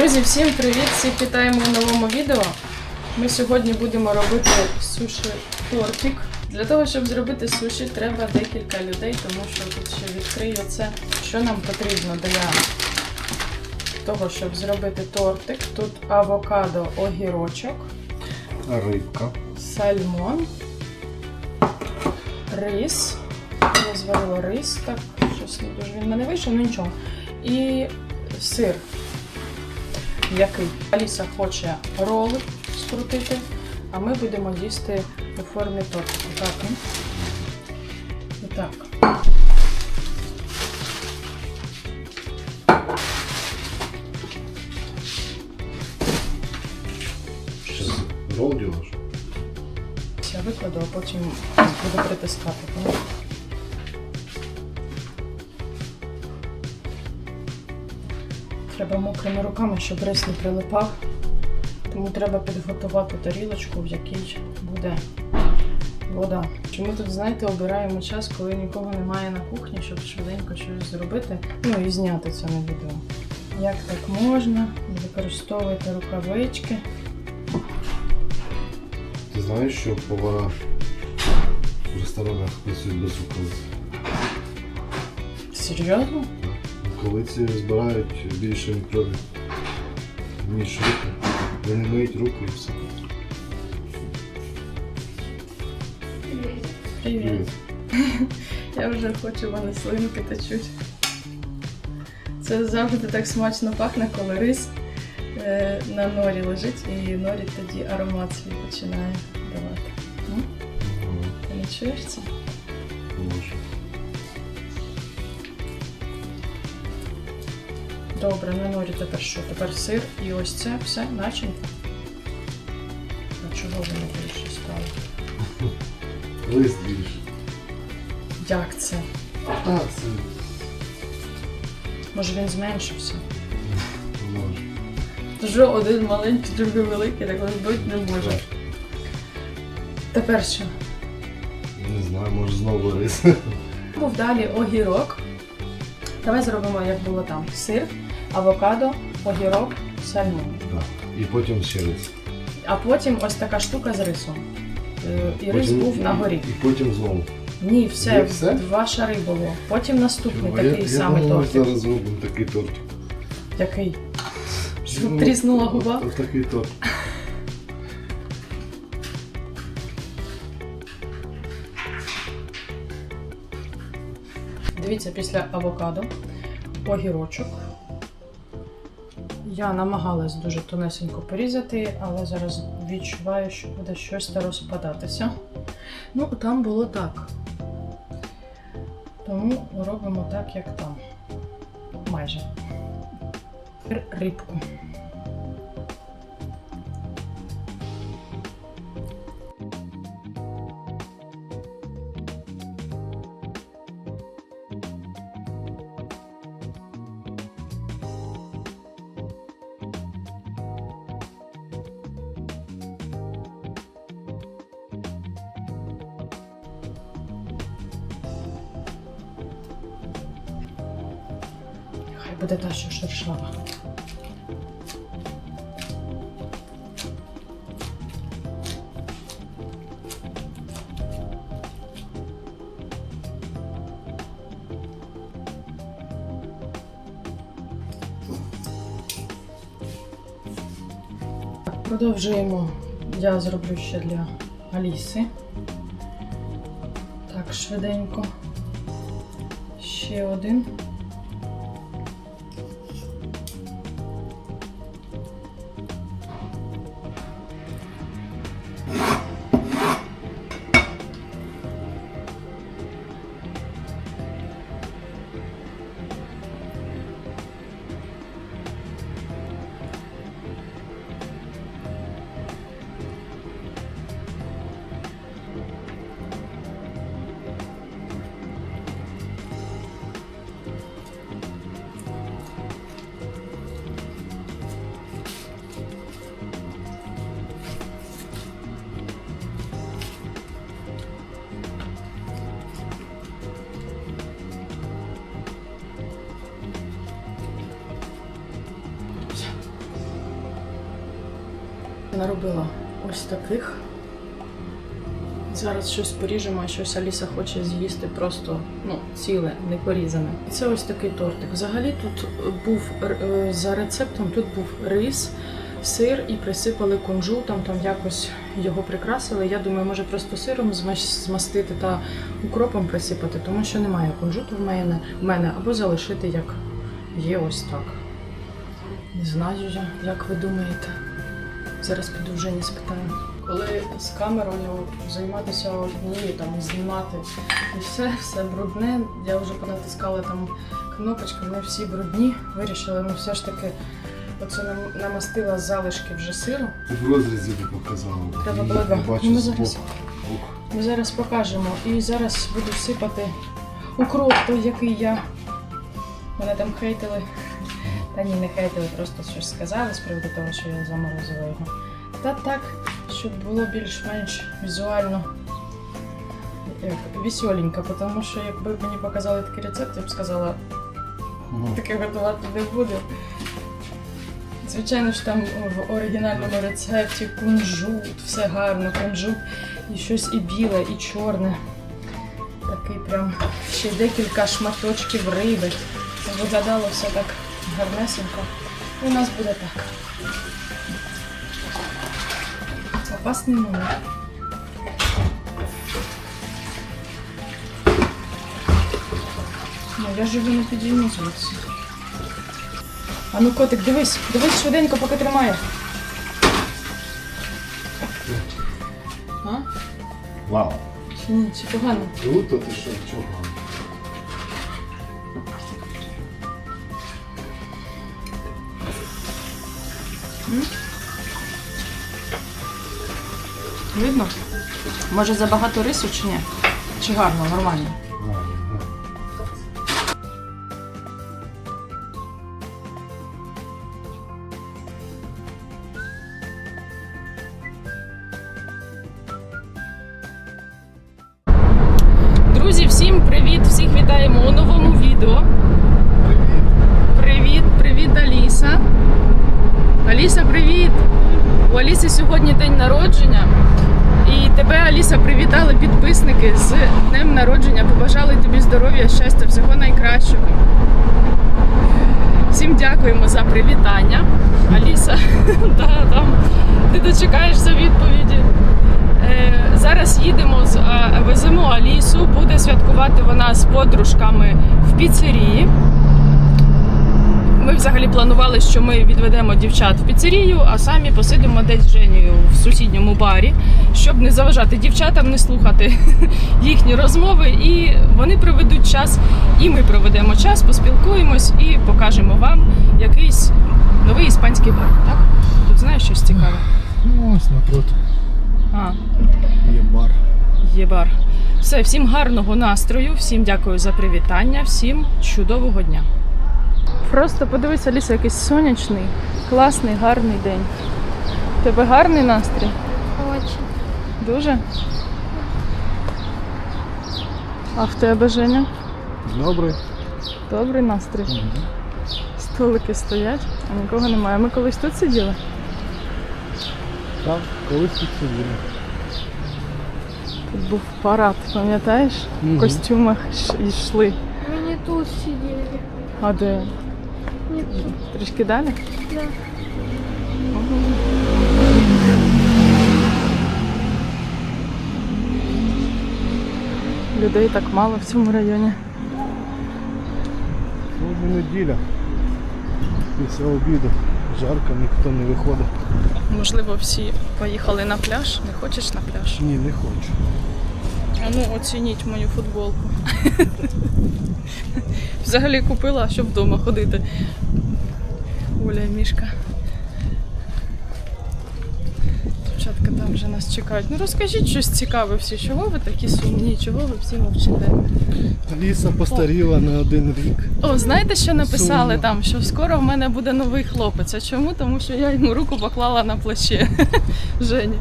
Друзі, всім привіт! Всіх вітаємо в новому відео. Ми сьогодні будемо робити суші тортик. Для того, щоб зробити суші, треба декілька людей, тому що тут ще відкрию це. Що нам потрібно для того, щоб зробити тортик? Тут авокадо, огірочок, Рибка. сальмон, рис. Я зварила рис, так, щось не дуже він мене вийшов, ну нічого. І сир. Який Аліса хоче роли скрутити, а ми будемо їсти у формі тортику. Так. ну. І так. Що? Я викладу, а потім буду притискати. Треба мокрими руками, щоб рис не прилипав. Тому треба підготувати тарілочку, в якій буде вода. Чому тут, знаєте, обираємо час, коли нікого немає на кухні, щоб швиденько щось зробити, ну і зняти це на відео. Як так можна? Використовуйте рукавички. Ти знаєш, що повара в ресторанах працюють без рукавиць? Серйозно? Рукавиці збирають більше мікробів, ніж руки. Вони миють руки і все. Привіт. Я вже хочу, в мене слинки течуть. Це завжди так смачно пахне, коли рис е, на норі лежить і норі тоді аромат свій починає давати. Ти не чуєш це? може. Добре, на норі тепер що? Тепер сир і ось це все начинка. А чого воно більше стало? Лист більше. Як це? А, це Може він зменшився? може. То що один маленький, другий великий, так бути не може. Тепер що? Не знаю, може знову рис. Був далі огірок. Давай зробимо, як було там. Сир, авокадо, огірок, сальмон. Так. І потім ще рис. А потім ось така штука з рисом. Е, І рис Потім- був на горі. І потім знову. Ні, все, Є все? два шари було. Потім наступний я, такий я самий думав, тортик. зараз зробимо такий тортик. Який? Щоб Ну, тріснула губа? от Такий торт. Дивіться, після авокадо, огірочок. Я намагалась дуже тонесенько порізати, але зараз відчуваю, що буде щось та розпадатися. Ну, там було так. Тому робимо так, як там. Майже. Рибку. Буде та, що шершава. Продовжуємо. Я зроблю ще для Аліси. Так, швиденько. Ще один. Наробила ось таких. Зараз щось поріжемо, а щось Аліса хоче з'їсти просто ну, ціле, не порізане. І це ось такий тортик. Взагалі тут був е, за рецептом, тут був рис, сир і присипали кунжутом, там якось його прикрасили. Я думаю, може просто сиром змастити та укропом присипати, тому що немає кунжуту в мене, в мене або залишити як є ось так. Не знаю як ви думаєте. Зараз піду вже не спитаю. Коли з камерою займатися однією, там знімати і все, все брудне. Я вже понатискала там кнопочки, вони всі брудні. Вирішили, ну все ж таки, оце нам- намастила залишки вже сиру. В розрізі не показала. Треба було, да. Ну, ми зараз- Ми зараз покажемо. І зараз буду сипати укроп, той, який я. Мене там хейтили. Та ні, не хейтили, просто щось сказали з приводу того, що я заморозила його. Та так, щоб було більш-менш візуально як, веселенько, тому що якби мені показали такий рецепт, я б сказала, ну, таке готувати не буду. Звичайно ж там в оригінальному рецепті кунжут, все гарно, кунжут і щось і біле, і чорне. Такий прям ще декілька шматочків риби. Виглядало все так гарнесенько. І у нас буде так. Опасний номер. Ну, я живу на підійму звідси. А ну, котик, дивись, дивись швиденько, поки тримає. А? Вау. Чи ні, чи погано? Круто, ти що, чого? Може забагато рису чи ні? Чи гарно, нормально? Друзі, всім привіт! Всіх вітаємо у новому відео. Привіт, привіт, Аліса. Аліса, привіт! У Аліси сьогодні день народження. І тебе, Аліса, привітали підписники з днем народження. Побажали тобі здоров'я, щастя, всього найкращого. Всім дякуємо за привітання. Аліса, да, там, ти дочекаєшся відповіді. Е, зараз їдемо з веземо Алісу. Буде святкувати вона з подружками в піцерії. Ми взагалі планували, що ми відведемо дівчат в піцерію, а самі посидимо десь з Женєю в сусідньому барі, щоб не заважати дівчатам, не слухати їхні розмови. І вони проведуть час, і ми проведемо час, поспілкуємось і покажемо вам якийсь новий іспанський бар. Так? Тут знаєш щось цікаве? Ну, ось напроти А, є бар. є бар. Все, всім гарного настрою, всім дякую за привітання, всім чудового дня. Просто подивися, Ліса, якийсь сонячний, класний, гарний день. У тебе гарний настрій? Очень. Дуже? А в тебе, Женя? Добрий. Добрий настрій. Столики стоять, а нікого немає. Ми колись тут сиділи? Так, колись тут сиділи. Тут був парад, пам'ятаєш? В костюмах йшли. Мы не тут сидели. А де? Тут, Трішки далі? да. Людей так мало в цьому районі. Сьогодні неділя. Після обіду. Жарко, ніхто не виходить. Можливо, всі поїхали на пляж. Не хочеш на пляж? Ні, не хочу. А ну оцініть мою футболку. Взагалі купила, щоб вдома ходити. Оля і Мішка. Дівчатка там вже нас чекають. Ну розкажіть щось цікаве всі. Чого ви такі сумні? Чого ви всі мовчите? Аліса постаріла на один рік. О, знаєте, що написали Сумно. там? Що скоро в мене буде новий хлопець. А чому? Тому що я йому руку поклала на плече Жені.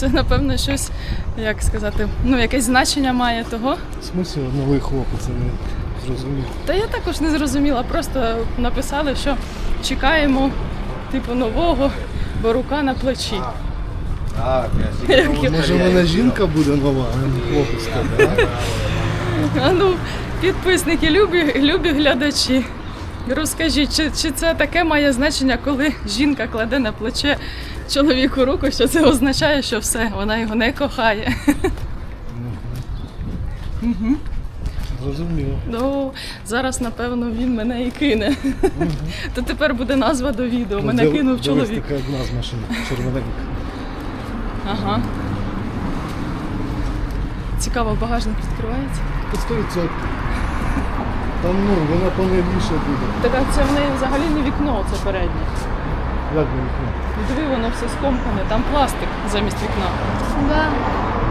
Це напевно щось, як сказати, ну якесь значення має того. В смислі новий хлопець, я не зрозумів. Та я також не зрозуміла, просто написали, що чекаємо типу нового, бо рука на плечі. А, Може, в мене жінка буде нова, а не хлопець а? А ну, підписники, любі, любі глядачі. Розкажіть, чи, чи це таке має значення, коли жінка кладе на плече чоловіку руку, що це означає, що все, вона його не кохає. Зрозуміло. Ну, зараз, напевно, він мене і кине. То тепер буде назва до відео. Мене Див- кинув дивись, чоловік. така одна з машин, червоненька. Ага. Цікаво, багажник відкривається. 100%. Там, ну, вона повільніше буде. Так а це в неї взагалі не вікно, це переднє. Як не вікно? Ну, Диви, воно все скомкане, там пластик замість вікна. Да.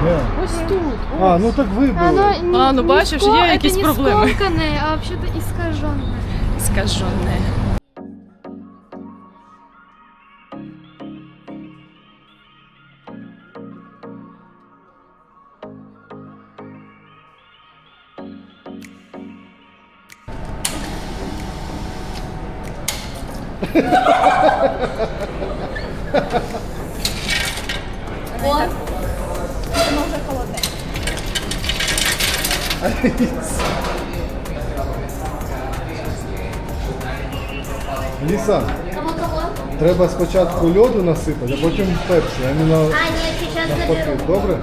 Де? Ось тут. А, ну так Оно не, А, ну не бачиш, ско- є это якісь не проблеми. скомканное, а вообще-то искаженное. Скажене. Ліса, треба спочатку льоду насипати, а потім пепсі, а не на Аня, сейчас навпаки. Добре?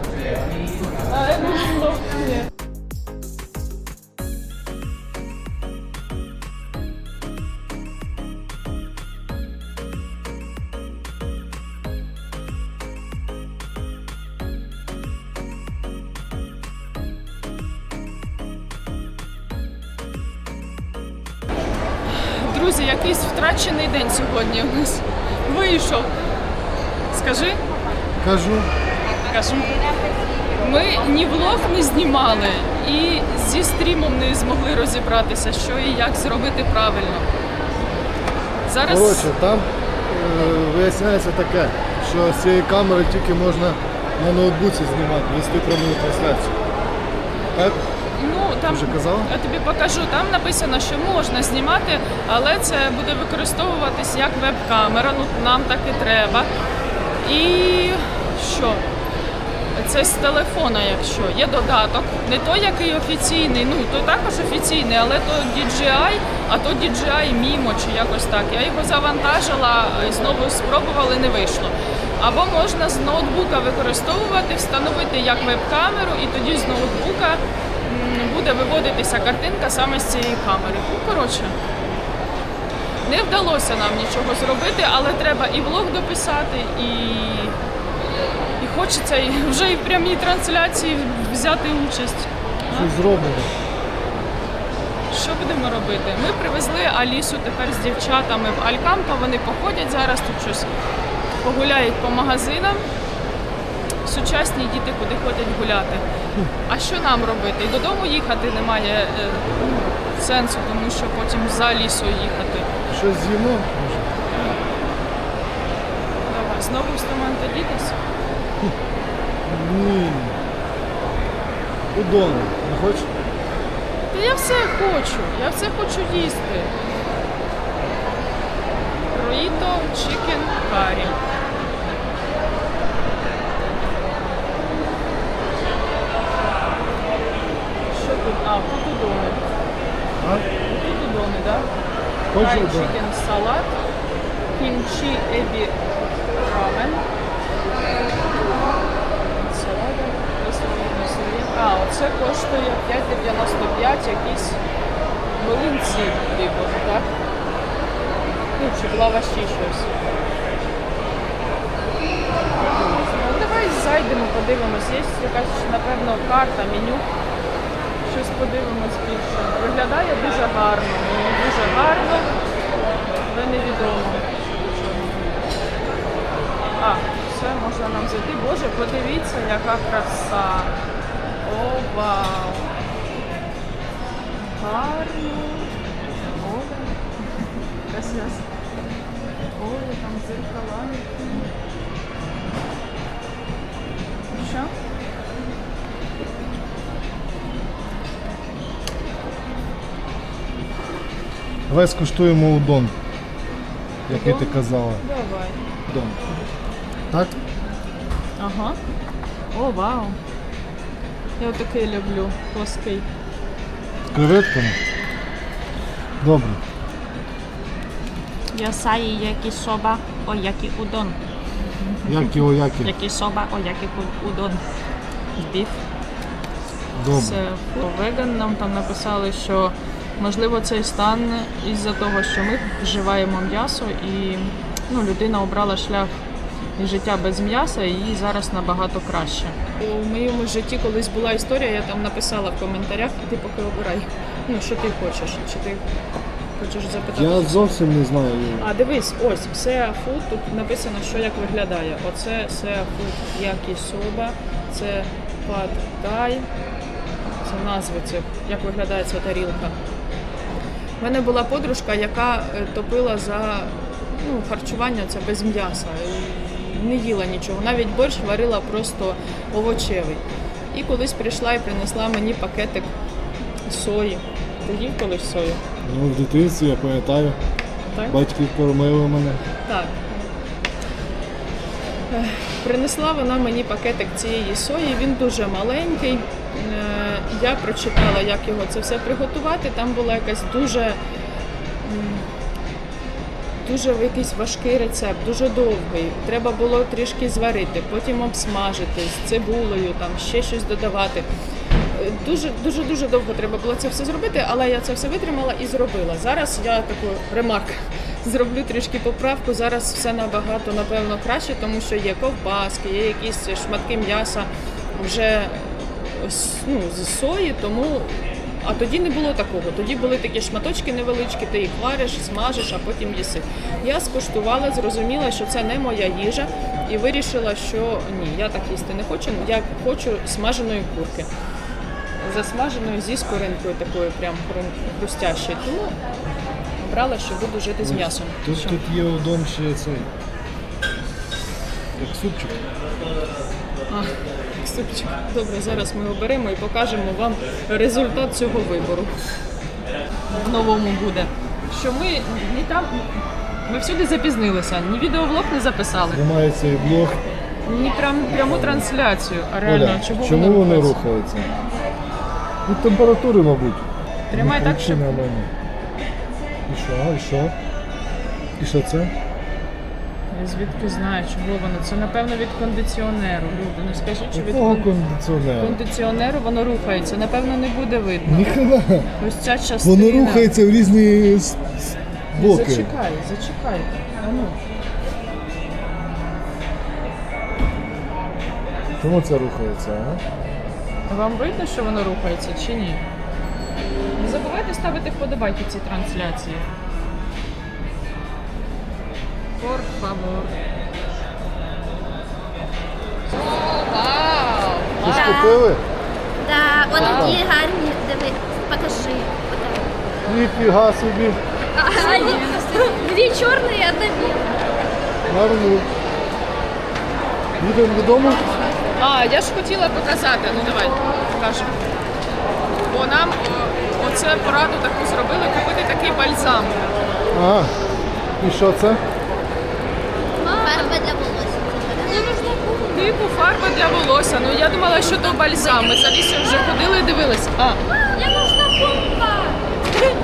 Друзі, якийсь втрачений день сьогодні у нас вийшов. Скажи, Кажу. кажу. Ми ні влог не знімали і зі стрімом не змогли розібратися, що і як зробити правильно. Зараз Коротше, там е, виясняється таке, що з цієї камери тільки можна на ноутбуці знімати, вести пряму трансляцію. Так? Ну там вже казала? я тобі покажу. Там написано, що можна знімати, але це буде використовуватись як веб-камера. Ну нам так і треба. І що? Це з телефона, якщо є додаток, не той, який офіційний, ну той також офіційний, але то DJI, а то DJI Mimo чи якось так. Я його завантажила і знову спробували, не вийшло. Або можна з ноутбука використовувати, встановити як веб-камеру, і тоді з ноутбука буде виводитися картинка саме з цієї камери. Ну, коротше, не вдалося нам нічого зробити, але треба і влог дописати, і і хочеться і вже і в прямій трансляції взяти участь. Щось зробимо. Що будемо робити? Ми привезли Алісу тепер з дівчатами в Алькампа. Вони походять зараз тут щось погуляють по магазинам. Сучасні діти куди ходять гуляти. А що нам робити? І додому їхати немає е, ну, сенсу, тому що потім за лісою їхати. Щось з'їмо? Давай, знову в стоматодітись? Ні. Удону. Не хочеш? Та я все хочу, я все хочу їсти. Роїто чикен карі. Що тут? А, тут удони. А? Тут удони, так? Чикен салат, кімчі ебі рамен. Салата. А, оце коштує 5,95 якісь млинці, типу, так? Ну, чи лаваші щось. Ну, давай зайдемо, подивимось. Є якась, напевно, карта, меню. Щось подивимось більше. Виглядає дуже гарно. Дуже гарно, але невідомо. А, все, можна нам зайти. Боже, подивіться, яка краса. О, вау. Гарно. Ой, красиво. Ой, там зеркала. Що? Давай скуштуємо удон. Який ти казала. Давай. Удон. Так? Ага. О, вау. Я отакий люблю, плоский. З креветками? Добре. Ясаї які соба, о які удон. Які о які. Які соба, о які удон. Біф. Добре. Веган нам там написали, що можливо цей стан із-за того, що ми вживаємо м'ясо і ну, людина обрала шлях життя без м'яса і їй зараз набагато краще. У моєму житті колись була історія, я там написала в коментарях, і ти поки обирай. Ну, що ти хочеш? Чи ти хочеш запитати? Я зовсім не знаю. А дивись, ось Сеа Фуд, тут написано, що як виглядає. Оце Сеа Фуд Якісоба, це пад тай. Це назви цих, як виглядає ця тарілка. У мене була подружка, яка е, топила за ну, харчування це без м'яса. Не їла нічого. Навіть борщ варила просто овочевий. І колись прийшла і принесла мені пакетик сої. Ти їв колись сою? Ну, в дитинстві я пам'ятаю, Так? батьки кормили мене. Так. Принесла вона мені пакетик цієї сої, він дуже маленький. Е, Я прочитала, як його це все приготувати. Там була якась дуже, дуже якийсь важкий рецепт, дуже довгий. Треба було трішки зварити, потім обсмажити з цибулею, там ще щось додавати. Е, Дуже дуже дуже довго треба було це все зробити, але я це все витримала і зробила. Зараз я таку ремарк зроблю трішки поправку. Зараз все набагато напевно краще, тому що є ковбаски, є якісь шматки м'яса вже ну, з сої, тому. А тоді не було такого. Тоді були такі шматочки невеличкі, ти їх вариш, смажиш, а потім їси. Я скуштувала, зрозуміла, що це не моя їжа, і вирішила, що ні, я так їсти не хочу. Я хочу смаженої курки засмаженою зі скоринкою такою прям хрустящою. Тому обрала, що буду жити з м'ясом. Тут, Що? тут є удон ще цей. Як супчик. А, супчик. Добре, зараз ми оберемо і покажемо вам результат цього вибору. В новому буде. Що ми ні там. Ми всюди запізнилися, ні відеоблог не записали, Немає цей блог. ні прям пряму трансляцію. А реально, Оля, чого чому вони рухається? рухаються? Від температури, мабуть. Тримай так, щоб. І що, і що? І що це? Я звідки знаю, чого воно. Це напевно від кондиціонеру. Люди, ну скажіть, чи від Якого кон- кондиціонера? кондиціонеру воно рухається. Напевно, не буде видно. Ніхрена. Ось ця частина. Воно рухається в різні с- с- боки. Зачекай, зачекай. А ну. Чому це рухається, а? Вам видно, що воно рухається чи ні? Не забувайте ставити вподобайки цій трансляції. Favor. Ж купили? Да, от такі гарні, диви, покажи. Ніфіга собі. А, ні, Дві чорні, одна біла. Гарно. Їдемо додому? А, я ж хотіла показати, ну давай, покажемо. Бо нам о, оце пораду таку зробили купити такий бальзам. Ага. І що це? Фарба для волосся. Типу фарба для волосся. Ну я думала, що то бальзам. Ми за лісом вже ходили і дивились. А, я нужна помпа.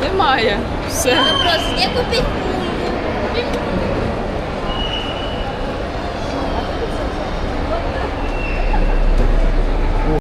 немає. Все. Вопрос, где купить?